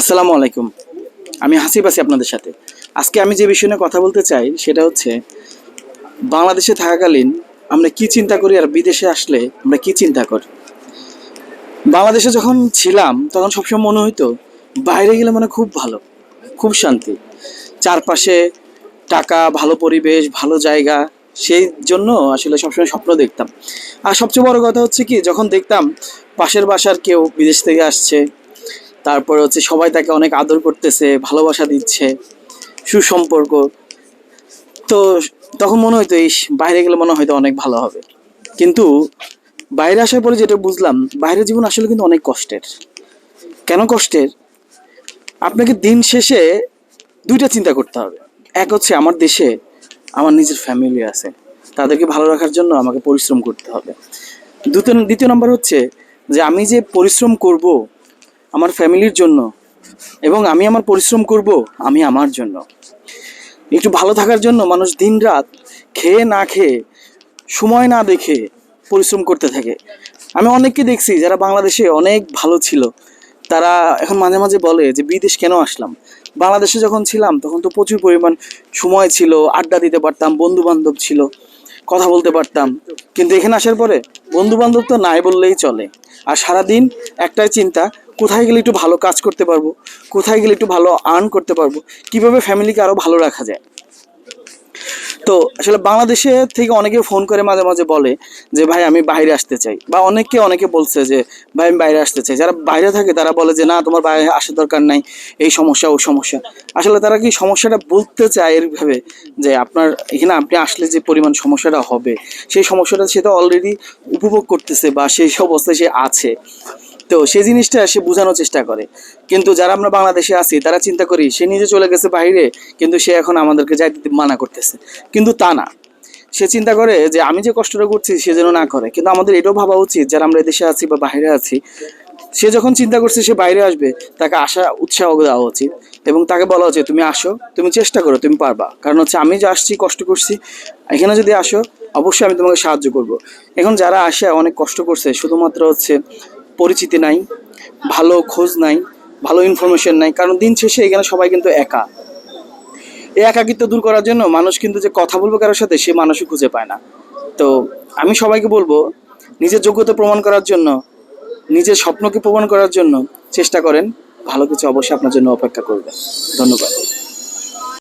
আসসালামু আলাইকুম। আমি হাসিব আছি আপনাদের সাথে। আজকে আমি যে বিষয় নিয়ে কথা বলতে চাই, সেটা হচ্ছে বাংলাদেশে থাকাকালীন আমরা কি চিন্তা করি আর বিদেশে আসলে আমরা কি চিন্তা করি? বাংলাদেশে যখন ছিলাম, তখন সবসময় মনে হইতো বাইরে গেলে মানে খুব ভালো, খুব শান্তি। চারপাশে টাকা, ভালো পরিবেশ, ভালো জায়গা, সেই জন্য আসলে সবসময় স্বপ্ন দেখতাম। আর সবচেয়ে বড় কথা হচ্ছে কি, যখন দেখতাম পাশের বাসার কেউ বিদেশ থেকে আসছে তারপরে হচ্ছে সবাই তাকে অনেক আদর করতেছে, ভালোবাসা দিচ্ছে, সুসম্পর্ক। তো তখন মনে হইতো এই বাইরে গেলে মনে হয়তো অনেক ভালো হবে। কিন্তু বাইরে আসার পরে যেটা বুঝলাম, বাইরের জীবন আসলে কিন্তু অনেক কষ্টের। কেন কষ্টের? আপনাকে দিন শেষে দুইটা চিন্তা করতে হবে। এক হচ্ছে আমার দেশে আমার নিজের ফ্যামিলি আছে। তাদেরকে ভালো রাখার জন্য আমাকে পরিশ্রম করতে হবে। দ্বিতীয় দ্বিতীয় নম্বর হচ্ছে যে আমি যে পরিশ্রম করব আমার ফ্যামিলির জন্য এবং আমি আমার পরিশ্রম করব, আমি আমার জন্য। একটু ভালো থাকার জন্য মানুষ দিনরাত খেয়ে না খেয়ে, সময় না দেখে পরিশ্রম করতে থাকে। আমি অনেককে দেখছি যারা বাংলাদেশে অনেক ভালো ছিল। তারা এখন মাঝে মাঝে বলে যে, বিদেশ কেন আসলাম? বাংলাদেশে যখন ছিলাম, তখন তো প্রচুর পরিমাণ সময় ছিল, আড্ডা দিতে পারতাম বন্ধু বান্ধব ছিল, কথা বলতে পারতাম। কিন্তু এখানে আসার পরে বন্ধু বান্ধব তো নাই বললেই চলে। আর সারাদিন একটাই চিন্তা কোথায় গেলে একটু ভালো কাজ করতে পারব? কোথায় গেলে একটু ভালো আর্ন করতে পারব? কীভাবে ফ্যামিলিকে আরও ভালো রাখা যায়? তো আসলে বাংলাদেশে থেকে অনেকে ফোন করে মাঝে মাঝে বলে যে, ভাই, আমি বাইরে আসতে চাই। বা অনেকে অনেকে বলছে যে, ভাই, আমি বাইরে আসতে চাই। যারা বাইরে থাকে তারা বলে যে, না, তোমার বাইরে আসার দরকার নাই। এই সমস্যা ও সমস্যা। আসলে তারা কি সমস্যাটা বলতে চায় এর ভাবে যে, আপনার এখানে আপনি আসলে যে পরিমাণ সমস্যাটা হবে, সেই সমস্যাটা সে তো অলরেডি উপভোগ করতেছে বা সেই অবস্থায় সে আছে। তো সেই জিনিসটা সে বোঝানোর চেষ্টা করে। কিন্তু যারা আমরা বাংলাদেশে আছি, তারা চিন্তা করি, সে নিজে চলে গেছে বাইরে, কিন্তু সে এখন আমাদেরকে যাইতে মানা করতেছে। কিন্তু তা না। সে চিন্তা করে যে আমি যে কষ্টটা করছি, সে যেন না করে। কিন্তু আমাদের এটাও ভাবা উচিত, যারা আমরা দেশে আছি বা বাইরে আছি, সে যখন চিন্তা করছে সে বাইরে আসবে, তাকে আসা উৎসাহ দেওয়া উচিত এবং তাকে বলা উচিত, তুমি আসো, তুমি চেষ্টা করো, তুমি পারবা। কারণ হচ্ছে আমি যে আসছি, কষ্ট করছি, এখানে যদি আসো, অবশ্যই আমি তোমাকে সাহায্য করব। এখন যারা আসে, অনেক কষ্ট করছে, শুধুমাত্র হচ্ছে পরিচিতি নাই, ভালো খোঁজ নাই, ভালো ইনফরমেশন নাই, কারণ দিন শেষে এখানে সবাই কিন্তু একা। এই একাকিত্ব দূর করার জন্য মানুষ কিন্তু যে কথা বলব কারোর সাথে, সে মানুষই খুঁজে পায় না। তো আমি সবাইকে বলব, নিজের যোগ্যতা প্রমাণ করার জন্য, নিজের স্বপ্নকে প্রমাণ করার জন্য চেষ্টা করেন। ভালো কিছু অবশ্যই আপনার জন্য অপেক্ষা করবে। ধন্যবাদ।